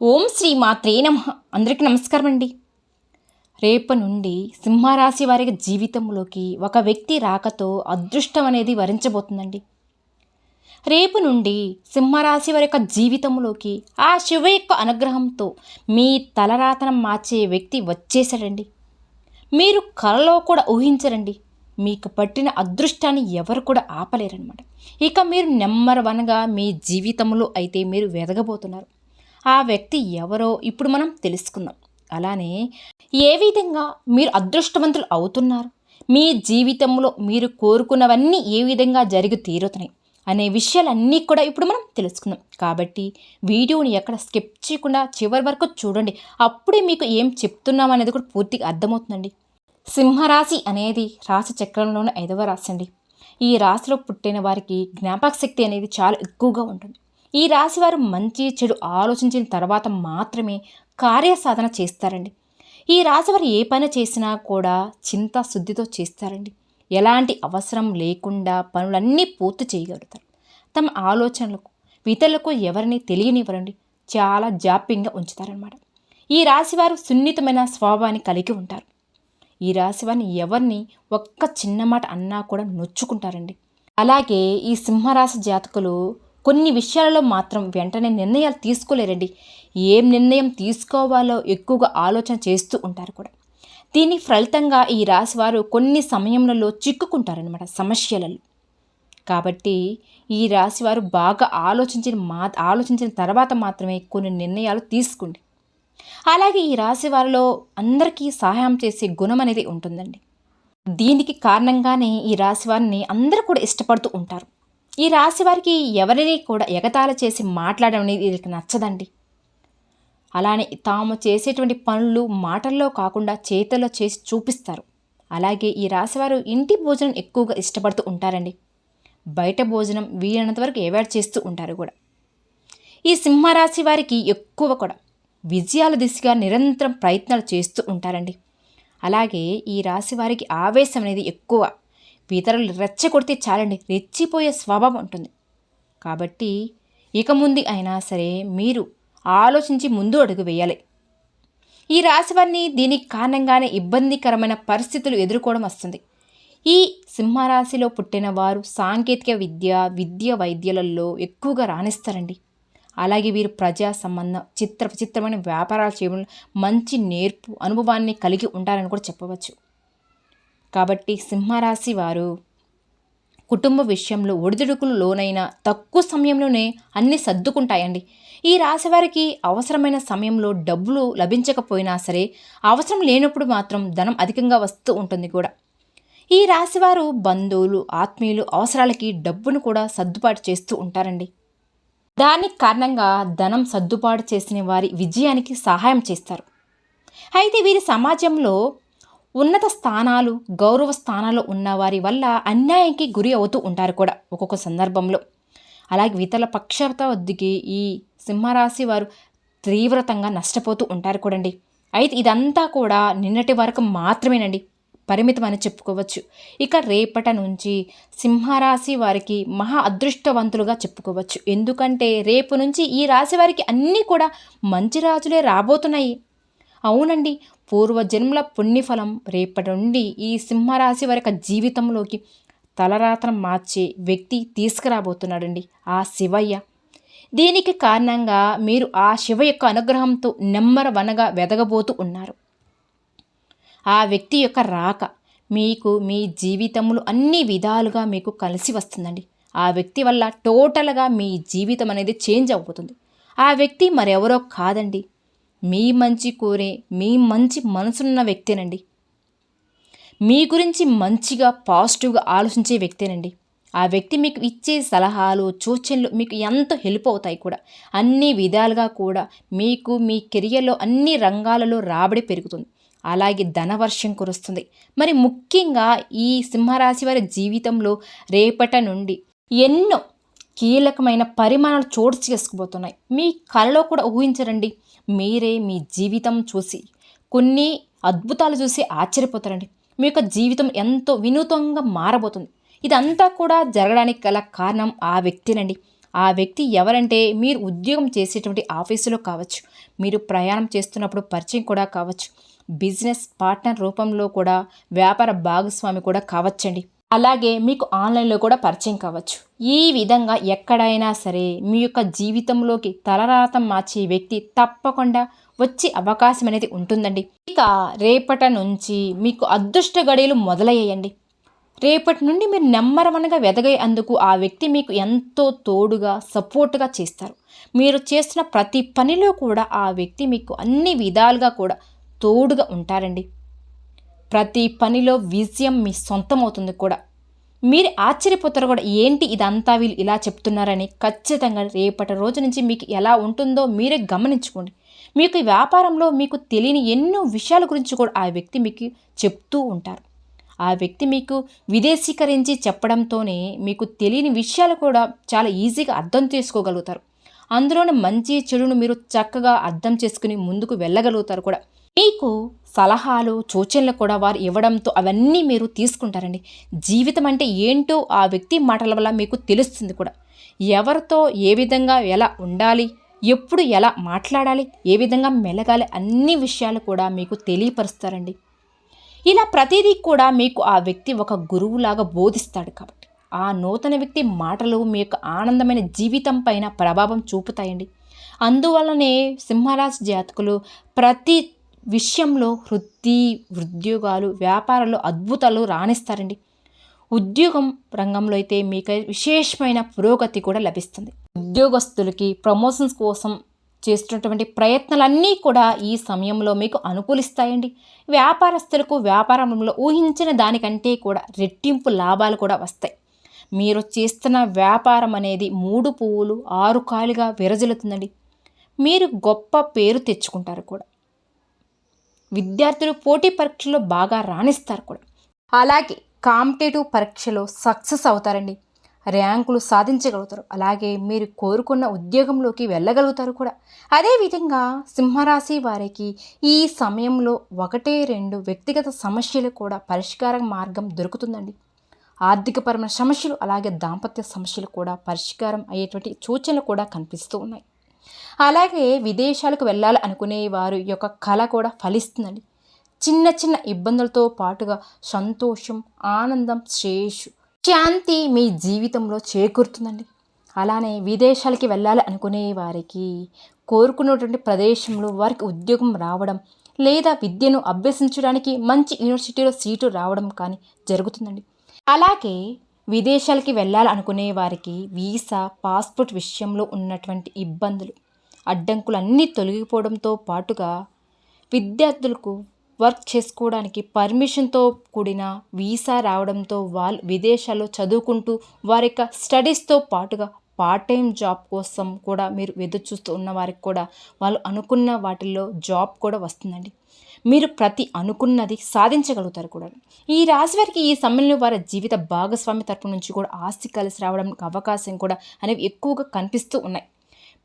ఓం శ్రీ మాత్రే నమ. అందరికీ నమస్కారం అండి రేపు నుండి సింహరాశి వారి జీవితంలోకి ఒక వ్యక్తి రాకతో అదృష్టం అనేది వరించబోతుందండి. రేపు నుండి సింహరాశి వారి యొక్క జీవితంలోకి ఆ శివ యొక్క అనుగ్రహంతో మీ తలరాతనం మార్చే వ్యక్తి వచ్చేసాడండి మీరు కలలో కూడా ఊహించరండి. మీకు పట్టిన అదృష్టాన్ని ఎవరు కూడా ఆపలేరనమాట ఇక మీరు నెంబర్ వన్గా మీ జీవితంలో అయితే మీరు వెదగబోతున్నారు. ఆ వ్యక్తి ఎవరో ఇప్పుడు మనం తెలుసుకుందాం. అలానే ఏ విధంగా మీరు అదృష్టవంతులు అవుతున్నారు? మీ జీవితంలో మీరు కోరుకున్నవన్నీ ఏ విధంగా జరిగి తీరుతున్నాయి? అనే విషయాలన్నీ కూడా ఇప్పుడు మనం తెలుసుకుందాం. కాబట్టి వీడియోని ఎక్కడ స్కిప్ చేయకుండా చివరి వరకు చూడండి. అప్పుడే మీకు ఏం చెప్తున్నాం అనేది కూడా పూర్తిగా అర్థమవుతుందండి. సింహరాశి అనేది రాశి చక్రంలోని ఐదవ రాశి అండి. ఈ రాశిలో పుట్టిన వారికి జ్ఞాపక శక్తి అనేది చాలా ఎక్కువగా ఉంటుంది. ఈ రాశివారు మంచి చెడు ఆలోచించిన తర్వాత మాత్రమే కార్యసాధన చేస్తారండి. ఈ రాశి వారు ఏ పని చేసినా కూడా చింత శుద్ధితో చేస్తారండి. ఎలాంటి అవసరం లేకుండా పనులన్నీ పూర్తి చేయగలుగుతారు. తమ ఆలోచనలకు ఇతరులకు ఎవరిని తెలియనివ్వరండి. చాలా జాప్యంగా ఉంచుతారనమాట ఈ రాశివారు సున్నితమైన స్వభావాన్ని కలిగి ఉంటారు. ఈ రాశివారిని ఎవరిని ఒక్క చిన్న మాట అన్నా కూడా నొచ్చుకుంటారండి. అలాగే ఈ సింహరాశి జాతకులు కొన్ని విషయాలలో మాత్రం వెంటనే నిర్ణయాలు తీసుకోలేరండి. ఏం నిర్ణయం తీసుకోవాలో ఎక్కువగా ఆలోచన చేస్తూ ఉంటారు కూడా. దీని ఫలితంగా ఈ రాశివారు కొన్ని సమయంలో చిక్కుకుంటారనమాట సమస్యలలో. కాబట్టి ఈ రాశివారు బాగా ఆలోచించిన మా ఆలోచించిన తర్వాత మాత్రమే కొన్ని నిర్ణయాలు తీసుకోండి. అలాగే ఈ రాశి వారిలో అందరికీ సహాయం చేసే గుణం అనేది ఉంటుందండి. దీనికి కారణంగానే ఈ రాశి వారిని అందరూ కూడా ఇష్టపడుతూ ఉంటారు. ఈ రాశి వారికి ఎవరిని కూడా ఎగతాళ చేసి మాట్లాడడం అనేది వీళ్ళకి నచ్చదండి. అలానే తాము చేసేటువంటి పనులు మాటల్లో కాకుండా చేతల్లో చేసి చూపిస్తారు. అలాగే ఈ రాశివారు ఇంటి భోజనం ఎక్కువగా ఇష్టపడుతూ ఉంటారండి. బయట భోజనం వీలైనంత వరకు అవాయిడ్ చేస్తూ ఉంటారు కూడా. ఈ సింహరాశి వారికి ఎక్కువ కూడా విజయాల దిశగా నిరంతరం ప్రయత్నాలు చేస్తూ ఉంటారండి. అలాగే ఈ రాశి వారికి ఆవేశం అనేది ఎక్కువ ఇతరులు రెచ్చగొడితే చాలండి రెచ్చిపోయే స్వభావం ఉంటుంది. కాబట్టి ఇక ముందు అయినా సరే మీరు ఆలోచించి ముందు అడుగు వేయాలి. ఈ రాశివారిని దీనికి కారణంగానే ఇబ్బందికరమైన పరిస్థితులు ఎదుర్కోవడం వస్తుంది. ఈ సింహరాశిలో పుట్టిన వారు సాంకేతిక విద్య విద్య వైద్యులలో ఎక్కువగా రాణిస్తారండి. అలాగే వీరు ప్రజా సంబంధం చిత్ర విచిత్రమైన వ్యాపారాలు చేయడం మంచి నేర్పు అనుభవాన్ని కలిగి ఉంటారని కూడా చెప్పవచ్చు. కాబట్టి సింహరాశి వారు కుటుంబ విషయంలో ఒడిదుడుకులు లోనైన తక్కువ సమయంలోనే అన్నీ సర్దుకుంటాయండి. ఈ రాశి వారికి అవసరమైన సమయంలో డబ్బులు లభించకపోయినా సరే అవసరం లేనప్పుడు మాత్రం ధనం అధికంగా వస్తూ ఉంటుంది కూడా. ఈ రాశివారు బంధువులు ఆత్మీయులు అవసరాలకి డబ్బును కూడా సర్దుబాటు చేస్తూ ఉంటారండి. దానికి కారణంగా ధనం సర్దుబాటు చేసిన వారి విజయానికి సహాయం చేస్తారు. అయితే వీరి సమాజంలో ఉన్నత స్థానాలు గౌరవ స్థానాలు ఉన్న వారి వల్ల అన్యాయంకి గురి అవుతూ ఉంటారు కూడా ఒక్కొక్క సందర్భంలో. అలాగే ఇతరుల పక్షత వద్దకి ఈ సింహరాశి వారు తీవ్రతంగా నష్టపోతూ ఉంటారు కూడండి. అయితే ఇదంతా కూడా నిన్నటి వరకు మాత్రమేనండి పరిమితం అని చెప్పుకోవచ్చు. ఇక రేపట నుంచి సింహరాశి వారికి మహా అదృష్టవంతులుగా చెప్పుకోవచ్చు. ఎందుకంటే రేపు నుంచి ఈ రాశి వారికి అన్నీ కూడా మంచి రాజులే రాబోతున్నాయి. అవునండి. పూర్వజన్మల పుణ్యఫలం రేపటి నుండి ఈ సింహరాశి వారి యొక్క జీవితంలోకి తలరాత్రం మార్చే వ్యక్తి తీసుకురాబోతున్నాడండి. ఆ శివయ్య. దీనికి కారణంగా మీరు ఆ శివ యొక్క అనుగ్రహంతో నెమ్మర వనగా వెదగబోతూ ఉన్నారు. ఆ వ్యక్తి యొక్క రాక మీకు మీ జీవితంలో అన్ని విధాలుగా మీకు కలిసి వస్తుందండి. ఆ వ్యక్తి వల్ల టోటల్గా మీ జీవితం అనేది చేంజ్ అవుతుంది. ఆ వ్యక్తి మరెవరో కాదండి. మీ మంచి కోరే మీ మంచి మనసున్న వ్యక్తేనండి. మీ గురించి మంచిగా పాజిటివ్గా ఆలోచించే వ్యక్తేనండి. ఆ వ్యక్తి మీకు ఇచ్చే సలహాలు సూచనలు మీకు ఎంతో హెల్ప్ అవుతాయి కూడా. అన్ని విధాలుగా కూడా మీకు మీ కెరియర్లో అన్ని రంగాలలో రాబడి పెరుగుతుంది. అలాగే ధనవర్షం కురుస్తుంది. మరి ముఖ్యంగా ఈ సింహరాశి వారి జీవితంలో రేపట నుండి ఎన్నో కీలకమైన పరిమాణాలు చోటు చేసుకుపోతున్నాయి మీ కళలో కూడా ఊహించరండి. మీరే మీ జీవితం చూసి కొన్ని అద్భుతాలు చూసి ఆశ్చర్యపోతారండి. మీ యొక్క జీవితం ఎంతో వినూతంగా మారబోతుంది. ఇదంతా కూడా జరగడానికి గల కారణం ఆ వ్యక్తినండి. ఆ వ్యక్తి ఎవరంటే మీరు ఉద్యోగం చేసేటువంటి ఆఫీసులో కావచ్చు మీరు ప్రయాణం చేస్తున్నప్పుడు పరిచయం కూడా కావచ్చు బిజినెస్ పార్ట్నర్ రూపంలో కూడా వ్యాపార భాగస్వామి కూడా కావచ్చండి. అలాగే మీకు ఆన్లైన్లో కూడా పరిచయం కావచ్చు. ఈ విధంగా ఎక్కడైనా సరే మీ యొక్క జీవితంలోకి తలరాతం మార్చే వ్యక్తి తప్పకుండా వచ్చే అవకాశం అనేది ఉంటుందండి. ఇక రేపటి నుంచి మీకు అదృష్ట గడియలు మొదలయ్యాయండి. రేపటి నుండి మీరు నెమ్మరమనగా వెదగే అందుకు ఆ వ్యక్తి మీకు ఎంతో తోడుగా సపోర్ట్గా చేస్తారు. మీరు చేస్తున్న ప్రతి పనిలో కూడా ఆ వ్యక్తి మీకు అన్ని విధాలుగా కూడా తోడుగా ఉంటారండి. ప్రతి పనిలో విజయం మీ సొంతం అవుతుంది కూడా. మీరు ఆశ్చర్యపోతారు కూడా ఏంటి ఇదంతా వీళ్ళు ఇలా చెప్తున్నారని. ఖచ్చితంగా రేపటి రోజు నుంచి మీకు ఎలా ఉంటుందో మీరే గమనించుకోండి. మీకు వ్యాపారంలో మీకు తెలియని ఎన్నో విషయాల గురించి కూడా ఆ వ్యక్తి మీకు చెప్తూ ఉంటారు. ఆ వ్యక్తి మీకు విదేశీకరించి చెప్పడంతోనే మీకు తెలియని విషయాలు కూడా చాలా ఈజీగా అర్థం చేసుకోగలుగుతారు. అందులోని మంచి చెడును మీరు చక్కగా అర్థం చేసుకుని ముందుకు వెళ్ళగలుగుతారు కూడా. మీకు సలహాలు సూచనలు కూడా వారు ఇవ్వడంతో అవన్నీ మీరు తీసుకుంటారండి. జీవితం అంటే ఏంటో ఆ వ్యక్తి మాటల వల్ల మీకు తెలుస్తుంది కూడా. ఎవరితో ఏ విధంగా ఎలా ఉండాలి ఎప్పుడు ఎలా మాట్లాడాలి ఏ విధంగా మెలగాలి అన్ని విషయాలు కూడా మీకు తెలియపరుస్తారండి. ఇలా ప్రతిదీ కూడా మీకు ఆ వ్యక్తి ఒక గురువులాగా బోధిస్తాడు కాబట్టి. ఆ నూతన వ్యక్తి మాటలు మీ యొక్క ఆనందమైన జీవితం పైన ప్రభావం చూపుతాయండి. అందువల్లనే సింహరాశి జాతకులు ప్రతి విషయంలో వృత్తి ఉద్యోగాలు వ్యాపారాలు అద్భుతాలు రాణిస్తారండి. ఉద్యోగం రంగంలో అయితే మీకు విశేషమైన పురోగతి కూడా లభిస్తుంది. ఉద్యోగస్తులకి ప్రమోషన్స్ కోసం చేస్తున్నటువంటి ప్రయత్నాలన్నీ కూడా ఈ సమయంలో మీకు అనుకూలిస్తాయండి. వ్యాపారస్తులకు వ్యాపారంలో ఊహించిన దానికంటే కూడా రెట్టింపు లాభాలు కూడా వస్తాయి. మీరు చేస్తున్న వ్యాపారం అనేది మూడు పువ్వులు ఆరు కాలుగా విరజలుతుందండి మీరు గొప్ప పేరు తెచ్చుకుంటారు కూడా. విద్యార్థులు పోటీ పరీక్షలో బాగా రాణిస్తారు కూడా. అలాగే కాంపిటేటివ్ పరీక్షలో సక్సెస్ అవుతారండి. ర్యాంకులు సాధించగలుగుతారు. అలాగే మీరు కోరుకున్న ఉద్యోగంలోకి వెళ్ళగలుగుతారు కూడా. అదేవిధంగా సింహరాశి వారికి ఈ సమయంలో ఒకటే రెండు వ్యక్తిగత సమస్యలు కూడా పరిష్కార మార్గం దొరుకుతుందండి. ఆర్థికపరమైన సమస్యలు అలాగే దాంపత్య సమస్యలు కూడా పరిష్కారం అయ్యేటువంటి సూచనలు కూడా కనిపిస్తూ ఉన్నాయి. అలాగే విదేశాలకు వెళ్ళాలి అనుకునే వారి యొక్క కళ కూడా ఫలిస్తుందండి. చిన్న చిన్న ఇబ్బందులతో పాటుగా సంతోషం ఆనందం శ్రేయస్సు శాంతి మీ జీవితంలో చేకూరుతుందండి. అలానే విదేశాలకి వెళ్ళాలి అనుకునే వారికి కోరుకున్నటువంటి ప్రదేశంలో వారికి ఉద్యోగం రావడం లేదా విద్యను అభ్యసించడానికి మంచి యూనివర్సిటీలో సీటు రావడం కానీ జరుగుతుందండి. అలాగే విదేశాలకి వెళ్ళాలనుకునే వారికి వీసా పాస్పోర్ట్ విషయంలో ఉన్నటువంటి ఇబ్బందులు అడ్డంకులు అన్నీ తొలగిపోవడంతో పాటుగా విద్యార్థులకు వర్క్ చేసుకోవడానికి పర్మిషన్తో కూడిన వీసా రావడంతో వాళ్ళు విదేశాల్లో చదువుకుంటూ వారి యొక్క స్టడీస్తో పాటుగా పార్ట్ టైం జాబ్ కోసం కూడా మీరు ఎదురు చూస్తూ ఉన్న వారికి కూడా వాళ్ళు అనుకున్న వాటిల్లో జాబ్ కూడా వస్తుందండి. మీరు ప్రతి అనుకున్నది సాధించగలుగుతారు కూడా. ఈ రాశి వారికి ఈ సమయంలో వారి జీవిత భాగస్వామి తరపు నుంచి కూడా ఆస్తి కలిసి రావడానికి అవకాశం కూడా అనేవి ఎక్కువగా కనిపిస్తూ ఉన్నాయి.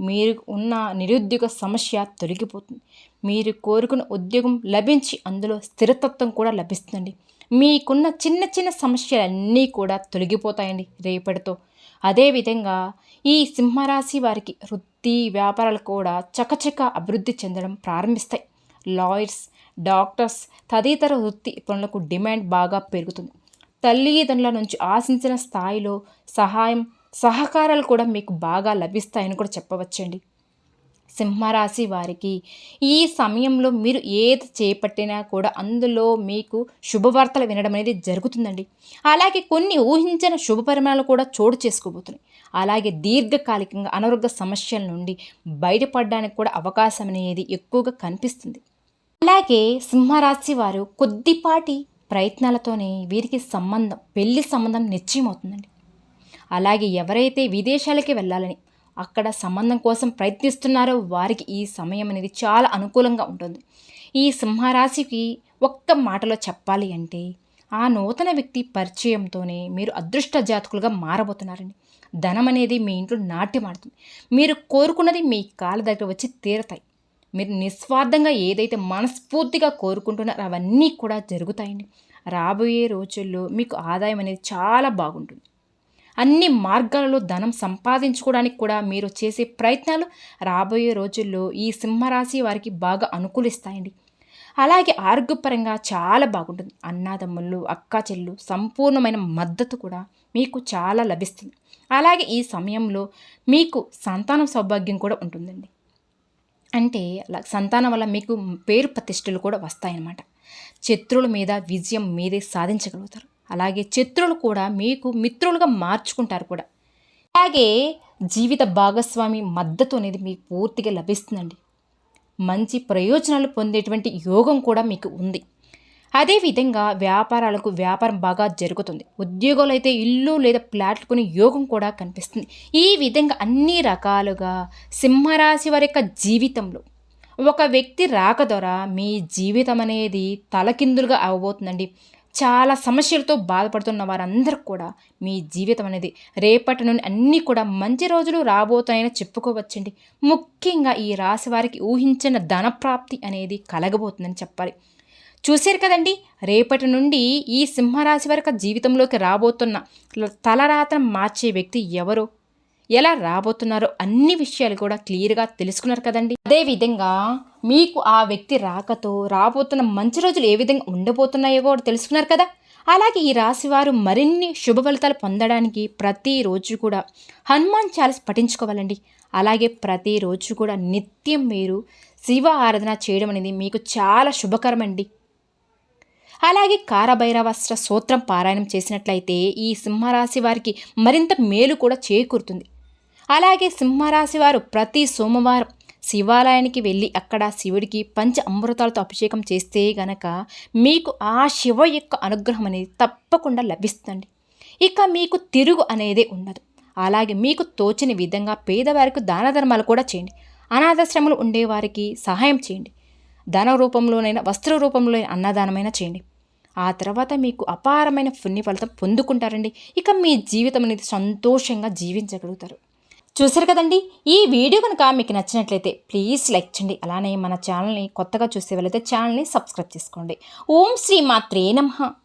మీరు ఉన్న నిరుద్యోగ సమస్య తొలగిపోతుంది. మీరు కోరుకున్న ఉద్యోగం లభించి అందులో స్థిరతత్వం కూడా లభిస్తుందండి. మీకున్న చిన్న చిన్న సమస్యలన్నీ కూడా తొలగిపోతాయండి రేపటితో. అదేవిధంగా ఈ సింహరాశి వారికి వృత్తి వ్యాపారాలు కూడా చకచక అభివృద్ధి చెందడం ప్రారంభిస్తాయి. లాయర్స్ డాక్టర్స్ తదితర వృత్తి పనులకు డిమాండ్ బాగా పెరుగుతుంది. తల్లిదండ్రుల నుంచి ఆశించిన స్థాయిలో సహాయం సహకారాలు కూడా మీకు బాగా లభిస్తాయని కూడా చెప్పవచ్చండి. సింహరాశి వారికి ఈ సమయంలో మీరు ఏది చేపట్టినా కూడా అందులో మీకు శుభవార్తలు వినడం అనేది జరుగుతుందండి. అలాగే కొన్ని ఊహించిన శుభ పరిమాణాలు కూడా చోటు చేసుకోబోతున్నాయి. అలాగే దీర్ఘకాలికంగా అనారోగ్య సమస్యల నుండి బయటపడడానికి కూడా అవకాశం అనేది ఎక్కువగా కనిపిస్తుంది. అలాగే సింహరాశి వారు కొద్దిపాటి ప్రయత్నాలతోనే వీరికి సంబంధం పెళ్ళి సంబంధం నిశ్చయమవుతుందండి. అలాగే ఎవరైతే విదేశాలకి వెళ్ళాలని అక్కడ సంబంధం కోసం ప్రయత్నిస్తున్నారో వారికి ఈ సమయం అనేది చాలా అనుకూలంగా ఉంటుంది. ఈ సింహరాశికి ఒక్క మాటలో చెప్పాలి అంటే ఆ నూతన వ్యక్తి పరిచయంతోనే మీరు అదృష్ట జాతకులుగా మారబోతున్నారండి. ధనం అనేది మీ ఇంట్లో నాట్యమాడుతుంది మీరు కోరుకున్నది మీ కాళ్ళ దగ్గర వచ్చి తీరతాయి. మీరు నిస్వార్థంగా ఏదైతే మనస్ఫూర్తిగా కోరుకుంటున్నారో అవన్నీ కూడా జరుగుతాయండి. రాబోయే రోజుల్లో మీకు ఆదాయం అనేది చాలా బాగుంటుంది. అన్ని మార్గాలలో ధనం సంపాదించుకోవడానికి కూడా మీరు చేసే ప్రయత్నాలు రాబోయే రోజుల్లో ఈ సింహరాశి వారికి బాగా అనుకూలిస్తాయండి. అలాగే ఆరోగ్యపరంగా చాలా బాగుంటుంది. అన్నాదమ్ముళ్ళు అక్కా చెల్లు సంపూర్ణమైన మద్దతు కూడా మీకు చాలా లభిస్తుంది. అలాగే ఈ సమయంలో మీకు సంతానం సౌభాగ్యం కూడా ఉంటుందండి. అంటే అలా సంతానం వల్ల మీకు పేరు ప్రతిష్టలు కూడా వస్తాయన్నమాట. శత్రువుల మీద విజయం మీదే సాధించగలుగుతారు. అలాగే శత్రువులు కూడా మీకు మిత్రులుగా మార్చుకుంటారు కూడా. అలాగే జీవిత భాగస్వామి మద్దతు అనేది మీకు పూర్తిగా లభిస్తుందండి. మంచి ప్రయోజనాలు పొందేటువంటి యోగం కూడా మీకు ఉంది. అదేవిధంగా వ్యాపారాలకు వ్యాపారం బాగా జరుగుతుంది. ఉద్యోగాలు అయితే ఇల్లు లేదా ప్లాట్లు కొని యోగం కూడా కనిపిస్తుంది. ఈ విధంగా అన్ని రకాలుగా సింహరాశి వారి యొక్క జీవితంలో ఒక వ్యక్తి రాక ద్వారా మీ జీవితం అనేది తలకిందులుగా అవ్వబోతుందండి చాలా సమస్యలతో బాధపడుతున్న వారందరూ కూడా మీ జీవితం అనేది రేపటి నుండి అన్నీ కూడా మంచి రోజులు రాబోతాయని చెప్పుకోవచ్చండి. ముఖ్యంగా ఈ రాశి వారికి ఊహించిన ధనప్రాప్తి అనేది కలగబోతుందని చెప్పాలి. చూశారు కదండి? రేపటి నుండి ఈ సింహరాశి వరకు జీవితంలోకి రాబోతున్న తలరాత్రం మార్చే వ్యక్తి ఎవరు? ఎలా రాబోతున్నారో అన్ని విషయాలు కూడా క్లియర్గా తెలుసుకున్నారు కదండి. అదేవిధంగా మీకు ఆ వ్యక్తి రాకతో రాబోతున్న మంచి రోజులు ఏ విధంగా ఉండబోతున్నాయో కూడా తెలుసుకున్నారు కదా? అలాగే ఈ రాశి వారు మరిన్ని శుభ ఫలితాలు పొందడానికి ప్రతిరోజు కూడా హనుమాన్ చాలీస్ పఠించుకోవాలండి. అలాగే ప్రతిరోజు కూడా నిత్యం మీరు శివ ఆరాధన చేయడం అనేది మీకు చాలా శుభకరమండి అలాగే కారభైరవస్త్ర సూత్రం పారాయణం చేసినట్లయితే ఈ సింహరాశి వారికి మరింత మేలు కూడా చేకూరుతుంది. అలాగే సింహరాశి వారు ప్రతి సోమవారం శివాలయానికి వెళ్ళి అక్కడ శివుడికి పంచ అమృతాలతో అభిషేకం చేస్తే గనక మీకు ఆ శివ యొక్క అనుగ్రహం అనేది తప్పకుండా లభిస్తుంది. ఇక మీకు తిరుగు అనేది ఉండదు అలాగే మీకు తోచిన విధంగా పేదవారికి దాన ధర్మాలు కూడా చేయండి. అనాథాశ్రమాలు ఉండేవారికి సహాయం చేయండి. ధన రూపంలోనైనా వస్త్ర రూపంలో అన్నదానమైనా చేయండి. ఆ తర్వాత మీకు అపారమైన పుణ్య ఫలితం పొందుకుంటారండి. ఇక మీ జీవితం అనేది సంతోషంగా జీవించగలుగుతారు. చూసారు కదండి? ఈ వీడియో కనుక మీకు నచ్చినట్లయితే ప్లీజ్ లైక్ చేయండి. అలానే మన ఛానల్ని కొత్తగా చూసే వాళ్ళైతే ఛానల్ని సబ్స్క్రైబ్ చేసుకోండి. ఓం శ్రీ మాత్రే నమః.